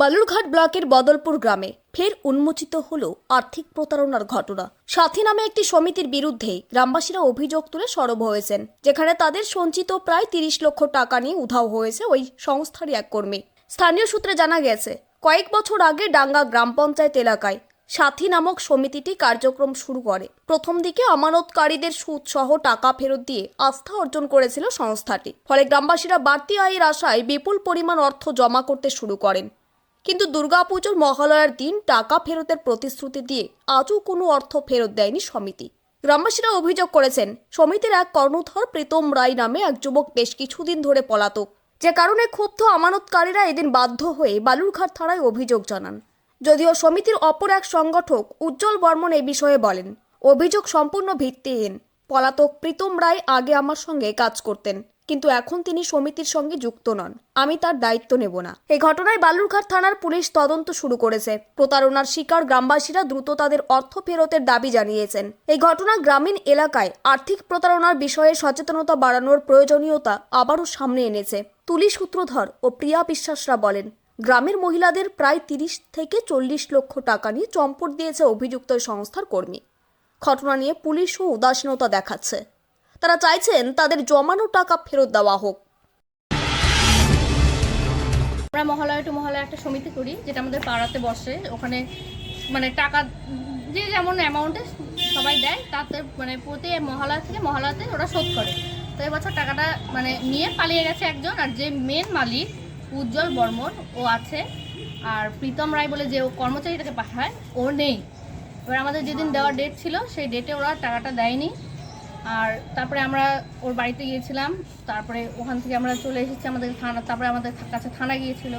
বালুরঘাট ব্লকের বদলপুর গ্রামে ফের উন্মোচিত হল আর্থিক প্রতারণার ঘটনা। সাথী নামে একটি সমিতির বিরুদ্ধে গ্রামবাসীরা অভিযোগ তুলে সরব হয়েছেন, যেখানে তাদের সঞ্চিত প্রায় তিরিশ লক্ষ টাকা নিয়ে উধাও হয়েছে ওই সংস্থারই এক কর্মী। স্থানীয় সূত্রে জানা গেছে, কয়েক বছর আগে ডাঙ্গা গ্রাম পঞ্চায়েত এলাকায় সাথী নামক সমিতিটি কার্যক্রম শুরু করে। প্রথম দিকে আমানতকারীদের সুদ সহ টাকা ফেরত দিয়ে আস্থা অর্জন করেছিল সংস্থাটি। ফলে গ্রামবাসীরা বাড়তি আয়ের আশায় বিপুল পরিমাণ অর্থ জমা করতে শুরু করেন। কিন্তু দুর্গাপুজোর মহালয়ার দিন টাকা ফেরতের প্রতিশ্রুতি দিয়ে আজও কোনো অর্থ ফেরত দেয়নি সমিতি। গ্রামবাসীরা অভিযোগ করেছেন, সমিতির এক কর্ণধর প্রীতম রায় নামে এক যুবক বেশ কিছুদিন ধরে পলাতক। যে কারণে ক্ষুব্ধ আমানতকারীরা এদিন বাধ্য হয়ে বালুরঘাট থানায় অভিযোগ জানান। যদিও সমিতির অপর এক সংগঠক উজ্জ্বল বর্মন এ বিষয়ে বলেন, অভিযোগ সম্পূর্ণ ভিত্তিহীন। পলাতক প্রীতম রায় আগে আমার সঙ্গে কাজ করতেন। কিন্তু এখন তিনি সমিতির সঙ্গে যুক্ত নন। আমি তার দায়িত্ব নেব না। এই ঘটনায় বালুরঘাট থানার পুলিশ তদন্ত শুরু করেছে। প্রতারণার শিকার গ্রামবাসীরা দ্রুত তাদের অর্থ ফেরতের দাবি জানিয়েছেন। এই ঘটনা গ্রামীণ এলাকায় আর্থিক প্রতারণার বিষয়ে সচেতনতা বাড়ানোর প্রয়োজনীয়তা আবারও সামনে এনেছে, তুলি সূত্রধর ও প্রিয়া বিশ্বাসরা বলেন। গ্রামের মহিলাদের প্রায় তিরিশ থেকে চল্লিশ লক্ষ টাকা নিয়ে চম্পট দিয়েছে অভিযুক্ত সংস্থার কর্মী। ঘটনা নিয়ে পুলিশও উদাসীনতা দেখাচ্ছে। তারা চাইছেন তাদের জমানো টাকা ফেরত দেওয়া হোক। আমরা মহালয়া টু মহালয়া একটা সমিতি করি, যেটা আমাদের পাড়াতে বসে। ওখানে মানে টাকা, যে যেমন অ্যামাউন্টে সবাই দেয়, তাতে মানে প্রতি মহালয়া থেকে মহালয়াতে ওরা শোধ করে। তো এবছর টাকাটা মানে নিয়ে পালিয়ে গেছে একজন, আর যে মেন মালিক, উজ্জ্বল বর্মন, ও আছে। আর প্রীতম রায় বলে যে ও কর্মচারীটাকে পাঠায়, ও নেই। এবার আমাদের যেদিন দেওয়ার ডেট ছিল, সেই ডেটে ওরা টাকাটা দেয়নি। আর তারপরে আমরা ওর বাড়িতে গিয়েছিলাম, তারপরে ওখান থেকে আমরা চলে এসেছি আমাদের থানা, তারপরে আমাদের কাছে থানা গিয়েছিল।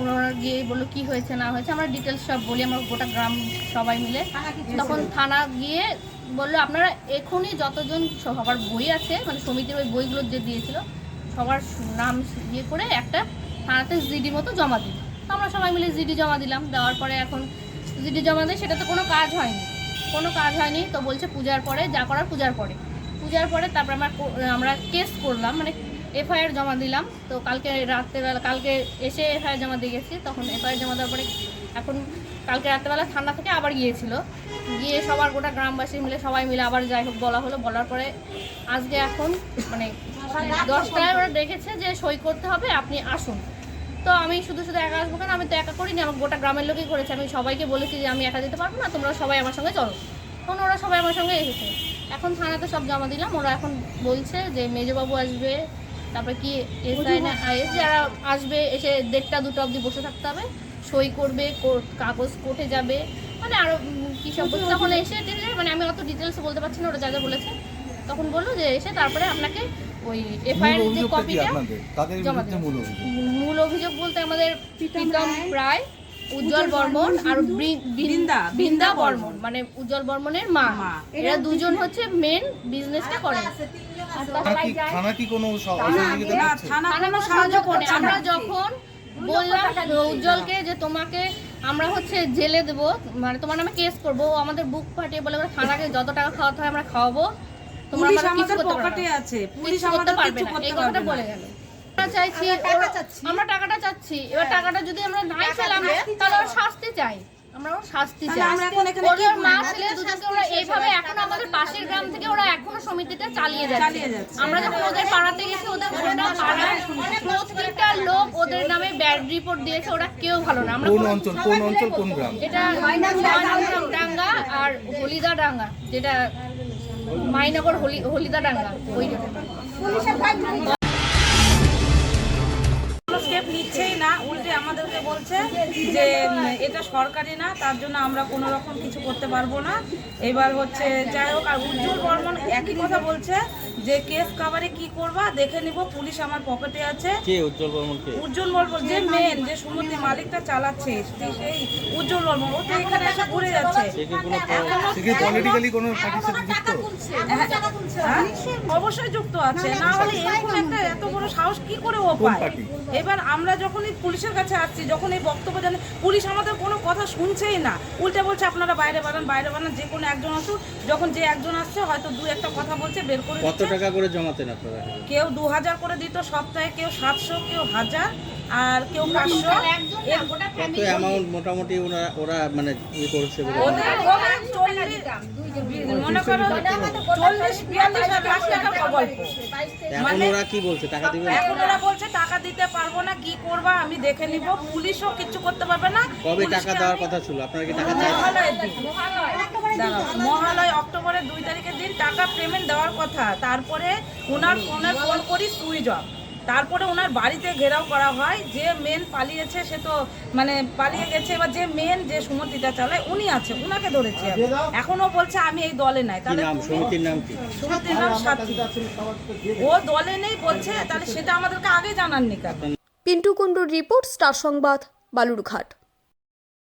ওনারা গিয়ে বলল, কি হয়েছে, না হয়েছে? আমরা ডিটেলস সব বলি, আমার গোটা গ্রাম সবাই মিলে। তখন থানা গিয়ে বলল, আপনারা এখনই যতজন সবার বই আছে মানে সমিতির ওই বইগুলো যে দিয়েছিল, সবার নাম ইয়ে করে একটা থানাতে জিডি মতো জমা তো আমরা সবাই মিলে জিডি জমা দিলাম। দেওয়ার পরে এখন জিডি জমা দিয়ে সেটা তো কোনো কাজ হয়নি। কোনো কাজ হয়নি, তো বলছে পূজার পরে, যা করার পূজার পরে। পূজার পরে তারপর আমরা আমরা কেস করলাম মানে এফআইআর জমা দিলাম। তো কালকে রাত্রেবেলা কালকে এসে এফআইআর জমা দিয়ে গেছি, তখন এফআইআর জমা দেওয়ার পরে এখন কালকে রাত্রেবেলা থানা থেকে আবার গিয়েছিল। গিয়ে সবার গোটা গ্রামবাসী মিলে সবাই মিলে আবার যাই হোক বলা হলো। বলার পরে আজকে এখন মানে দশটায় ওরা ডেকেছে যে সই করতে হবে, আপনি আসুন। তো আমি শুধু শুধু একা আসব কেন? আমি তো একা করিনি, আমার গোটা গ্রামের লোকই করেছে। আমি সবাইকে বলেছি যে আমি একা যেতে পারব না, তোমরা সবাই আমার সঙ্গে চলো। তখন ওরা সবাই আমার সঙ্গে এসেছে। এখন থানাতে সব জমা দিলাম ওরা এখন বলছে যে মেজবাবু আসবে তারপরে কি এসআই না আইএস যারা আসবে এসে দেড়টা দুটো অবধি বসে থাকতে হবে সই করবে কাগজ কোর্টে যাবে মানে আরও কী সব। তখন এসে মানে আমি অত ডিটেলস বলতে পারছি না ওরা যা যা বলেছে তখন বলল যে এসে তারপরে আপনাকে ওই এফআইআর যে কপিটা জমা। মূল অভিযোগ মূল অভিযোগ বলতে আমাদের প্রীতম রায় উজ্জ্বল বর্মন আর বৃন্দা, বৃন্দা বর্মন। মানে উজ্জ্বল বর্মনের মা। এরা দুজন হচ্ছে মেন বিজনেসটা করে। থানা কি যায়- থানা কি কোনো স- অসহযোগিতা না, করছে? থানা থানা কোনো কোনো সাহায্য করে আমরা যখন বললাম উজ্জ্বলকে যে তোমাকে আমরা হচ্ছে জেলে দেব মানে তোমার নামে কেস করব ও আমাদের বুক ফাটিয়ে বলে আমরা থানাকে যত টাকা খাওয়াতে হয় আমরা খাওয়াবো। তোমরা আমাদের কিছু করতে পারবে পকেটে না। আছে। পুলিশ কিছু করতে পারবে না। এই কথাটা বলে গেল। চাইছি ওরা- আমরা টাকাটা চাচ্ছি। এবার টাকাটা যদি আমরা নাই পেলাম তাহলে ওরা শাস্তি চাই। আমরা ওর শাস্তি চাই। আমরা এখন এখানে ওদের কি মা ছেলে দুজনকে ওরা এইভাবে এখন আমাদের পাশের গ্রাম থেকে ওরা এখনও সমিতিটা চালিয়ে যাচ্ছে। আমরা যখন ওদের পাড়াতে গেছি ওদের গোটা পাড়ায় প্রত্যেকটা লোক ওদের নামে ব্যাড রিপোর্ট দিয়েছে ওরা কেউ ভালো না। আমরা কোন অঞ্চল? কোন অঞ্চল কোন গ্রাম? এটা ডাঙ্গা আর হলিদা ডাঙ্গা। যেটা মাইনগর হলি হলিদা ডাঙ্গা। ওই আমাদেরকে বলছে যে এটা সরকারি না তার জন্য আমরা কোনো রকম কিছু করতে পারব না। এবার হচ্ছে যাই হোক আর উজ্জ্বল বর্মন একই কথা বলছে যে কেস কাভারে কি করবা দেখে নিব পুলিশ আমার পকেটে আছে। কে উজ্জ্বল বর্মন কে উজ্জ্বল বর্মন যে মেন যে সমুদ্রের মালিকটা চালাচ্ছে সেই উজ্জ্বল বর্মন ও তো এখানে এসে ঘুরে যাচ্ছে। পলিটিক্যালি কোনো যুক্ত? হ্যাঁ, অবশ্যই যুক্ত আছে। না হলে এরকম একটা এত বড় সাহস কি করে ও পায়? এবার আমরা যখনই পুলিশের কাছে আসছি যখন এই বক্তব্য জানে পুলিশ আমাদের কোনো কথা শুনছেই না। উল্টে বলছে আপনারা বাইরে বাড়ান বাইরে বাড়ান যে কোনো একজন আসুক যখন যে একজন আসছে হয়তো দু একটা কথা বলছে বের করে কত টাকা করে জমাতেন আপনারা? কেউ দু হাজার করে দিত সপ্তাহে কেউ সাতশো কেউ হাজার। আর কেউ পাঁচশো? কত অ্যামাউন্ট মোটামুটি ওরা ওরা মানে ইয়ে করেছে মনে টাকা এখন ওরা কি বলছে? টাকা দিবে এখন ওরা বলছে টাকা দিতে পারব না কি করবা আমি দেখে নিব। পুলিশও কিছু করতে পারবে না। কবে টাকা দেওয়ার কথা ছিল? আপনারা কি টাকা মহালয় অক্টোবরের দুই তারিখের দিন টাকা পেমেন্ট দেওয়ার কথা। তারপরে ওনার ফোনে ফোন করি সুইচ অফ তারপরে ওনার বাড়িতে ঘেরাও করা হয়। যে মেন পালিয়েছে সে তো মানে পালিয়ে গেছে এবার যে মেন যে সুমতিটা চালায় উনি আছে উনাকে ধরেছে। এখনও বলছে আমি এই দলে নাই। তাহলে নাম? সমিতির নাম কি? সুমতির নাম সাথী। ও দলে নেই বলছে তাহলে সেটা আমাদেরকে আগে জানাননি কেন? পিন্টু কুণ্ডুর রিপোর্ট স্টার সংবাদ বালুরঘাট।